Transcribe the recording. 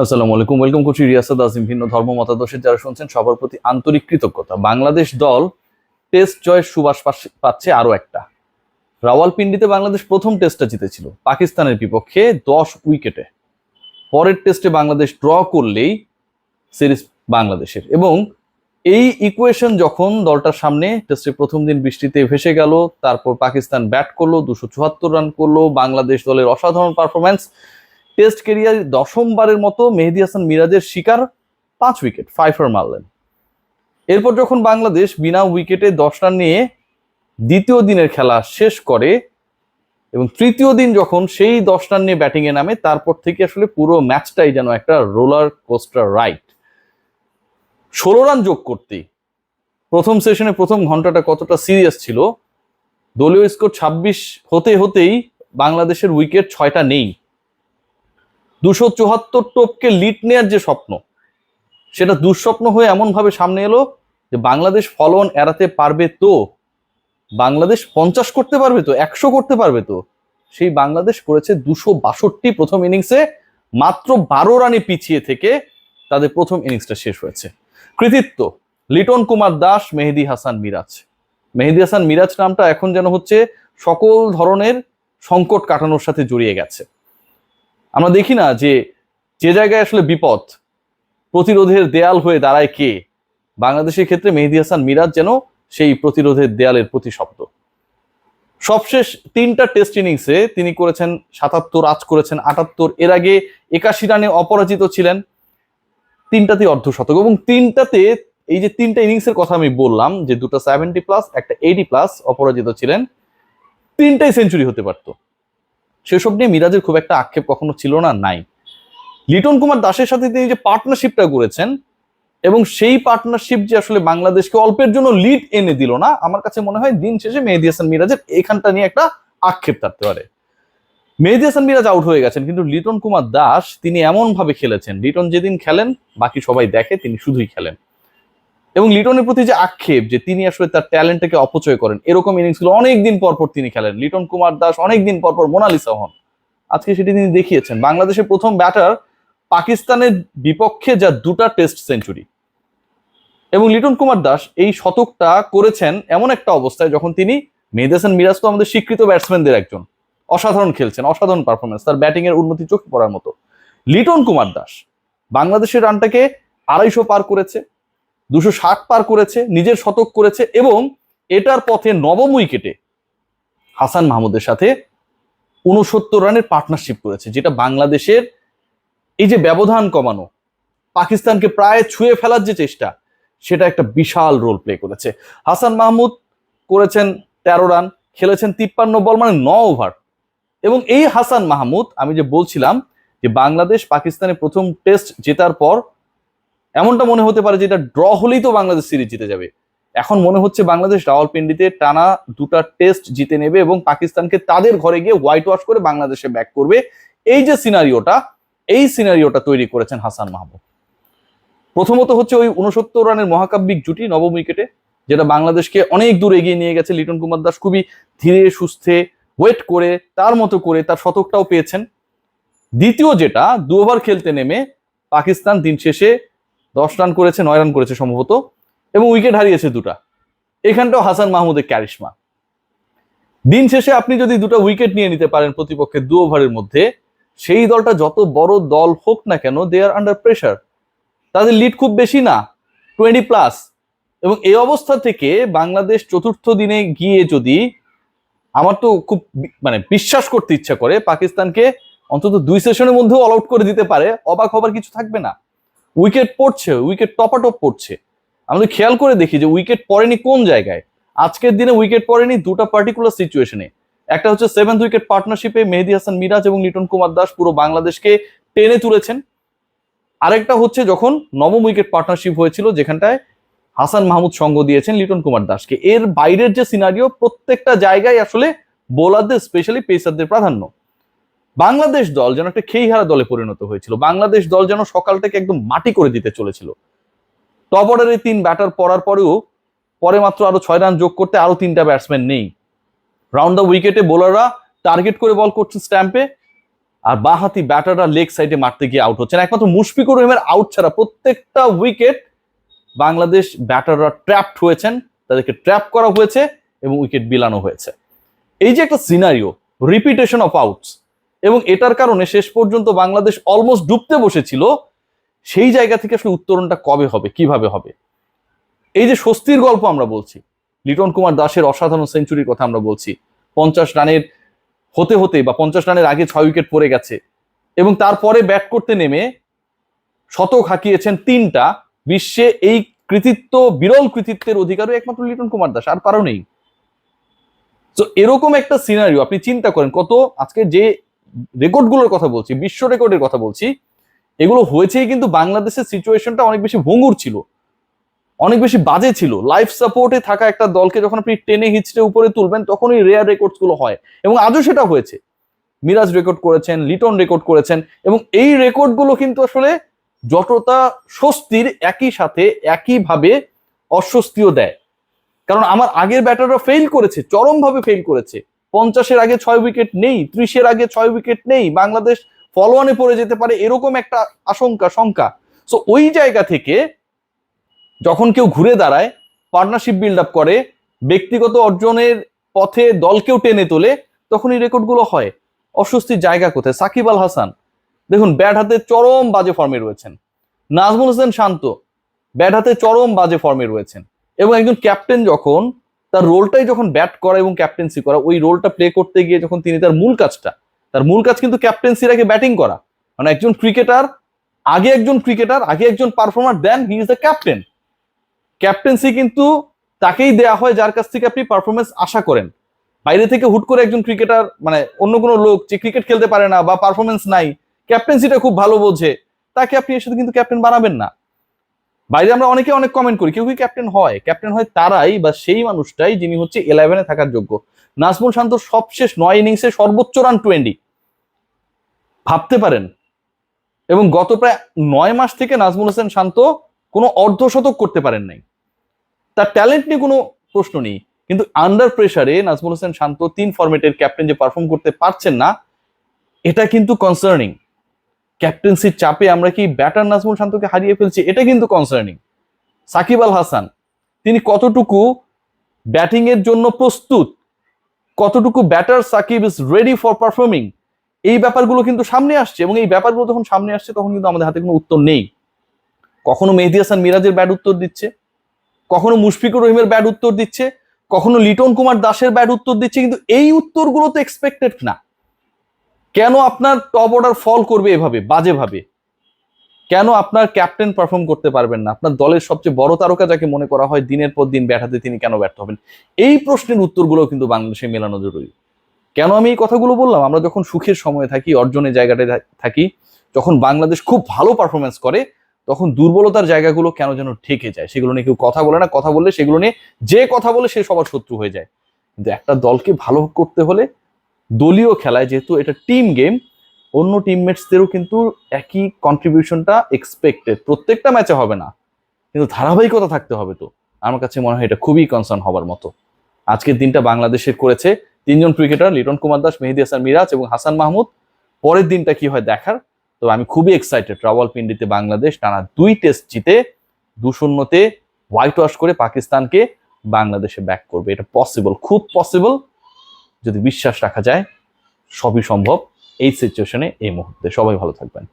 আসসালামু আলাইকুম। ওয়েলকাম করছি রিয়াসাদ আজিম, ভিন্ন ধর্ম, মতাদর্শের যারা শুনছেন, সবার প্রতি আন্তরিক কৃতজ্ঞতা। বাংলাদেশ দল টেস্ট জয়ের সুবাস পাচ্ছে- পাচ্ছে আরও একটা। রাওয়ালপিন্ডিতে বাংলাদেশ প্রথম টেস্টটা জিতেছিল। পাকিস্তানের বিপক্ষে দশ উইকেটে। পরের টেস্টে বাংলাদেশ ড্র করলেই সিরিজ বাংলাদেশের। এবং এই ইকুয়েশন যখন দলটার সামনে টেস্টের প্রথম দিন বৃষ্টিতে ভেসে গেল, তারপর পাকিস্তান ব্যাট করল, দুশো চুয়াত্তর রান করল, বাংলাদেশ দলের অসাধারণ পারফরমেন্স টেস্ট কেরিয়ার দশমবারের মতো মেহেদি হাসান মিরাজের শিকার পাঁচ উইকেট, ফাইফার মারলেন। এরপর যখন বাংলাদেশ বিনা উইকেটে দশ রান নিয়ে দ্বিতীয় দিনের খেলা শেষ করে এবং তৃতীয় দিন যখন সেই দশ রান নিয়ে ব্যাটিংয়ে নামে, তারপর থেকে আসলে পুরো ম্যাচটাই যেন একটা রোলার কোস্টার রাইড ষোলো রান যোগ করতে, প্রথম সেশনে প্রথম ঘন্টাটা কতটা সিরিয়াস ছিল, দলীয় স্কোর ছাব্বিশ হতে হতেই বাংলাদেশের উইকেট ছয়টা নেই। দুশো চুয়াত্তর টোপকে লিড নেয়ার যে স্বপ্ন, সেটা দুঃস্বপ্ন হয়ে এমনভাবে সামনে এলো যে বাংলাদেশ ফলন এড়াতে পারবে তো? বাংলাদেশ পঞ্চাশ করতে পারবে তো? একশো করতে পারবে তো? সেই বাংলাদেশ করেছে দুশো বাষট্টি প্রথম ইনিংসে মাত্র বারো রানে পিছিয়ে থেকে তাদের প্রথম ইনিংসটা শেষ হয়েছে। কৃতিত্ব, লিটন কুমার দাস, মেহেদি হাসান মিরাজ। মেহেদি হাসান মিরাজ নামটা এখন যেন হচ্ছে সকল ধরনের সংকট কাটানোর সাথে জড়িয়ে গেছে। আমরা দেখি না যে যে জায়গায় আসলে বিপদ, প্রতিরোধের দেয়াল হয়ে দাঁড়ায় কে? বাংলাদেশের ক্ষেত্রে মেহেদি হাসান মিরাজ যেন সেই প্রতিরোধের দেয়ালের প্রতিশব্দ। সবশেষ তিনটা টেস্ট ইনিংসে তিনি করেছেন সাতাত্তর, আজ করেছেন আটাত্তর। এর আগে একাশি রানে অপরাজিত ছিলেন। তিনটাতে অর্ধশতক এবং তিনটাতে এই যে তিনটা ইনিংসের কথা আমি বললাম যে দুটো সেভেন্টি প্লাস একটা এইটি প্লাস অপরাজিত ছিলেন, তিনটাই সেঞ্চুরি হতে পারতো। সেসব নিয়ে মিরাজের খুব একটা আক্ষেপ কখনো ছিল না, নাই। লিটন কুমার দাসের সাথে তিনি যে পার্টনারশিপটা করেছেন এবং সেই পার্টনারশিপ যে আসলে বাংলাদেশকে অল্পের জন্য লিড এনে দিল না, আমার কাছে মনে হয় দিন শেষে মেহেদি হাসান মিরাজের এখানটা নিয়ে একটা আক্ষেপ থাকতে পারে। মেহেদি হাসান মিরাজ আউট হয়ে গেছেন, কিন্তু লিটন কুমার দাস তিনি এমন ভাবে খেলেছেন, লিটন যেদিন খেলেন, বাকি সবাই দেখে তিনি শুধুই খেলেন। এবং লিটনের প্রতি যে আক্ষেপ যে তিনি আসলে তার ট্যালেন্টটাকে অপচয় করেন, এরকম ইনিংসগুলো অনেকদিন পর পর তিনি খেলেন। লিটন কুমার দাস অনেকদিন পর পর মোনালিসা হন। আজকে সেটি তিনি দেখিয়েছেন। বাংলাদেশের প্রথম ব্যাটার পাকিস্তানের বিপক্ষে যা দুটা টেস্ট সেঞ্চুরি। এবং লিটন কুমার দাস এই শতকটা করেছেন এমন একটা অবস্থায় যখন তিনি মেহেদি মিরাজ তো আমাদের স্বীকৃত ব্যাটসম্যানদের একজন। অসাধারণ খেলছেন, অসাধারণ পারফরমেন্স তার ব্যাটিং এর উন্নতি চোখে পড়ার মতো। লিটন কুমার দাস বাংলাদেশের রানটাকে আড়াইশো পার করেছে। দুশো ষাট পার করেছে, নিজের শতক করেছে এবং এটার পথে নবম উইকেটে হাসান মাহমুদের সাথে উনসত্তর রানের পার্টনারশিপ করেছে, যেটা বাংলাদেশের এই যে ব্যবধান কমানো, পাকিস্তানকে প্রায় ছুঁয়ে ফেলার যে চেষ্টা, সেটা একটা বিশাল রোল প্লে করেছে। হাসান মাহমুদ করেছেন তেরো রান, খেলেছেন তিপ্পান্ন বল মানে ন ওভার এবং এই হাসান মাহমুদ, আমি যে বলছিলাম যে বাংলাদেশ পাকিস্তানে প্রথম টেস্ট জেতার পর এমনটা মনে হতে পারে যে এটা ড্র হলেই তো বাংলাদেশ সিরিজ জিতে যাবে। এখন মনে হচ্ছে বাংলাদেশ রাওয়ালপিন্ডিতে টানা দুটা টেস্ট জিতে নেবে এবং পাকিস্তানকে তাদের ঘরে গিয়ে হোয়াইট ওয়াশ করে বাংলাদেশে ব্যাক করবে। এই যে সিনারিওটা এই সিনারিওটা তৈরি করেছেন হাসান মাহমুদ। প্রথমত হচ্ছে ওই উনসত্তর রানের মহাকাব্যিক জুটি নবম উইকেটে যেটা বাংলাদেশকে অনেক দূর এগিয়ে নিয়ে গেছে। লিটন কুমার দাস খুবই ধীরে, সুস্থে ওয়েট করে, তার মতো করে তার শতকটাও পেয়েছেন। দ্বিতীয় যেটা দু ওভার খেলতে নেমে পাকিস্তান দিন শেষে দশ রান করেছে, নয় রান করেছে সম্ভবত, এবং উইকেট হারিয়েছে দুটা। এখানটাও হাসান মাহমুদের ক্যারিশমা দিন শেষে আপনি যদি দুটো উইকেট নিয়ে নিতে পারেন প্রতিপক্ষের দু ওভারের মধ্যে, সেই দলটা যত বড় দল হোক না কেন দে আর আন্ডার প্রেশার তাদের লিড খুব বেশি না টোয়েন্টি প্লাস এবং এই অবস্থা থেকে বাংলাদেশ চতুর্থ দিনে গিয়ে যদি আমার তো খুব মানে বিশ্বাস করতে ইচ্ছা করে, পাকিস্তানকে অন্তত দুই সেশনের মধ্যেও অল আউট করে দিতে পারে, অবাক হবার কিছু থাকবে না। উইকেট পড়ছে উইকেট টপাটপ পড়ছে। আমাদের খেয়াল করে দেখি যে উইকেট পড়েনি কোন জায়গায়, আজকের দিনে উইকেট পড়েনি দুটো পার্টিকুলার সিচুয়েশনে একটা হচ্ছে সেভেন্থ উইকেট পার্টনারশিপে মেহেদি হাসান মিরাজ এবং লিটন কুমার দাস পুরো বাংলাদেশকে টেনে তুলেছেন। আরেকটা হচ্ছে যখন নবম উইকেট পার্টনারশিপ হয়েছিল, যেখানটায় হাসান মাহমুদ সঙ্গ দিয়েছেন লিটন কুমার দাসকে। এর বাইরের যে সিনারিও প্রত্যেকটা জায়গায় আসলে বোলারদের স্পেশালি পেসারদের প্রাধান্য। বাংলাদেশ দল যেন একটা খেইহারা দলে পরিণত হয়েছিল। বাংলাদেশ দল যেন সকালটাকে একদম মাটি করে দিতে চলেছিল। টপ অর্ডারে তিন ব্যাটার পড়ার পরেও পরে মাত্র আরও ছয় রান যোগ করতে আরও তিনটা ব্যাটসম্যান নেই। রাউন্ড দ্য উইকেটে বোলাররা টার্গেট করে বল করছে স্ট্যাম্পে আর বাহাতি ব্যাটাররা লেগ সাইডে মারতে গিয়ে আউট হচ্ছেন একমাত্র মুশফিকুর রহিমের আউট ছাড়া প্রত্যেকটা উইকেট বাংলাদেশ ব্যাটাররা ট্র্যাপড হয়েছেন। তাদেরকে ট্র্যাপ করা হয়েছে এবং উইকেট বিলানো হয়েছে। এই যে একটা সিনারিও রিপিটেশন অফ আউটস এবং এটার কারণে শেষ পর্যন্ত বাংলাদেশ অলমোস্ট ডুবতে বসেছিল, সেই জায়গা থেকে আসলে উত্তরণটা কবে হবে, কীভাবে হবে? এই যে স্বস্তির গল্প আমরা বলছি, লিটন কুমার দাসের অসাধারণ সেঞ্চুরির কথা আমরা বলছি, পঞ্চাশ রানের হতে হতে বা পঞ্চাশ রানের আগে ছয় উইকেট পড়ে গেছে এবং তারপরে ব্যাট করতে নেমে শতক হাঁকিয়েছেন তিনটা, বিশ্বে এই কৃতিত্ব, বিরল কৃতিত্বের অধিকারও একমাত্র লিটন কুমার দাস, আর কারও নেই। তো এরকম একটা সিনারিও আপনি চিন্তা করেন, কত আজকে যে রেকর্ডগুলোর কথা বলছি, বিশ্ব রেকর্ডের কথা বলছি, এগুলো হয়েছেই কিন্তু বাংলাদেশের সিচুয়েশনটা অনেক বেশি ভঙ্গুর ছিল, অনেক বেশি বাজে ছিল। লাইফ সাপোর্টে থাকা একটা দলকে যখন আপনি টেনে হিচড়ে উপরে তুলবেন, তখনই রেয়ার রেকর্ডসগুলো হয়। এবং আজও সেটা হয়েছে। মিরাজ রেকর্ড করেছেন লিটন রেকর্ড করেছেন, এবং এই রেকর্ডগুলো কিন্তু আসলে যতটা স্বস্তির একই সাথে একইভাবে অস্বস্তিও দেয়। কারণ আমার আগের ব্যাটাররা ফেল করেছে, চরমভাবে ফেল করেছে। পঞ্চাশের আগে ছয় উইকেট নেই, ত্রিশের আগে ছয় উইকেট নেই, বাংলাদেশ ফলোয়ানে পড়ে যেতে পারে, এরকম একটা আশঙ্কা, শঙ্কা। সো ওই জায়গা থেকে যখন কেউ ঘুরে দাঁড়ায় পার্টনারশিপ বিল্ড আপ করে, ব্যক্তিগত অর্জনের পথে দলকেও টেনে তোলে তখন এই রেকর্ডগুলো হয়। অস্বস্তির জায়গা কোথায়? সাকিব আল হাসান। দেখুন, ব্যাট হাতে চরম বাজে ফর্মে রয়েছেন। নাজমুল হোসেন শান্ত, ব্যাট হাতে চরম বাজে ফর্মে রয়েছেন। এবং একজন ক্যাপ্টেন যখন তার রোলটাই যখন ব্যাট করা এবং ক্যাপ্টেন্সি করা, ওই রোলটা প্লে করতে গিয়ে যখন তিনি তার মূল কাজটা, তার মূল কাজ কিন্তু ক্যাপ্টেন্সি আগে ব্যাটিং করা। মানে একজন ক্রিকেটার আগে একজন ক্রিকেটার আগে একজন performer then he is the captain captaincy কিন্তু তাকেই দেয়া হয় যার কাছ থেকে আপনি পারফরমেন্স আশা করেন। বাইরে থেকে হুট করে একজন ক্রিকেটার মানে অন্য কোনো লোক যে ক্রিকেট খেলতে পারে না বা পারফরমেন্স নাই ক্যাপ্টেন্সিটা খুব ভালো বোঝে, তাকে আপনি এর সাথে কিন্তু ক্যাপ্টেন বানাবেন না। বাইরে আমরা অনেকে অনেক কমেন্ট করি, কেউ কি ক্যাপ্টেন হয়? ক্যাপ্টেন হয় তারাই বা সেই মানুষটাই যিনি হচ্ছে ইলেভেনে থাকার যোগ্য। নাজমুল শান্ত সবশেষ নয় ইনিংসে সর্বোচ্চ রান টোয়েন্টি ভাবতে পারেন। এবং গত প্রায় নয় মাস থেকে নাজমুল হোসেন শান্ত কোনো অর্ধশতক করতে পারেন নাই। তার ট্যালেন্ট নিয়ে কোনো প্রশ্ন নেই। কিন্তু আন্ডার প্রেসারে নাজমুল হোসেন শান্ত তিন ফরম্যাটের ক্যাপ্টেন যে পারফর্ম করতে পারছেন না, এটা কিন্তু কনসার্নিং ক্যাপ্টেন্সির চাপে আমরা কি ব্যাটার নাজমুল শান্তকে হারিয়ে ফেলছি, এটা কিন্তু কনসার্নিং সাকিব আল হাসান, তিনি কতটুকু ব্যাটিং এর জন্য প্রস্তুত, কতটুকু batter Shakib is ready for performing এই ব্যাপারগুলো কিন্তু সামনে আসছে এবং এই ব্যাপারগুলো যখন সামনে আসছে তখন কিন্তু আমাদের হাতে কোনো উত্তর নেই। কখনো মেহেদি হাসান মিরাজের ব্যাট উত্তর দিচ্ছে, কখনো মুশফিকুর রহিমের ব্যাট উত্তর দিচ্ছে, কখনো লিটন কুমার দাসের ব্যাট উত্তর দিচ্ছে, কিন্তু এই উত্তরগুলো তো এক্সপেক্টেড না। কেন আপনার টপ অর্ডার ফল করবে এভাবে, বাজেভাবে? কেন আপনার ক্যাপ্টেন পারফর্ম করতে পারবেন না? আপনার দলের সবচেয়ে বড় তারকা যাকে মনে করা হয়, দিনের পর দিন ব্যাট হাতে তিনি কেন ব্যর্থ হবেন? এই প্রশ্নের উত্তরগুলো কিন্তু বাংলাদেশে মেলানো জরুরি। কেন আমি এই কথাগুলো বললাম? আমরা যখন সুখের সময়ে থাকি, অর্জনের জায়গাটায় থাকি, যখন বাংলাদেশ খুব ভালো পারফরমেন্স করে, তখন দুর্বলতার জায়গাগুলো কেন যেন ঠেকে যায়? সেগুলো নিয়ে কেউ কথা বলে না। কথা বললে সেগুলো নিয়ে যে কথা বলে সে সবার শত্রু হয়ে যায়। কিন্তু একটা দলকে ভালো করতে হলে দলীয় খেলায় যেহেতু এটা টিম গেম অন্য টিমমেটসদেরও কিন্তু একই কন্ট্রিবিউশনটা এক্সপেক্টেড প্রত্যেকটা ম্যাচে হবে না, কিন্তু ধারাবাহিকতা থাকতে হবে তো। আমার কাছে মনে হয় এটা খুবই কনসার্ন হবার মতো। আজকের দিনটা বাংলাদেশের করেছে তিনজন ক্রিকেটার লিটন কুমার দাস, মেহেদি হাসান মিরাজ এবং হাসান মাহমুদ। পরের দিনটা কি হয় দেখার তো আমি খুবই এক্সাইটেড রাওয়ালপিন্ডিতে বাংলাদেশ টানা দুই টেস্ট জিতে দু শূন্যতে হোয়াইট ওয়াশ করে পাকিস্তানকে বাংলাদেশে ব্যাক করবে। এটা পসিবল খুব পসিবল যদি বিশ্বাস রাখা যায় সবই সম্ভব এই সিচুয়েশনে এই মুহূর্তে। সবাই ভালো থাকবেন।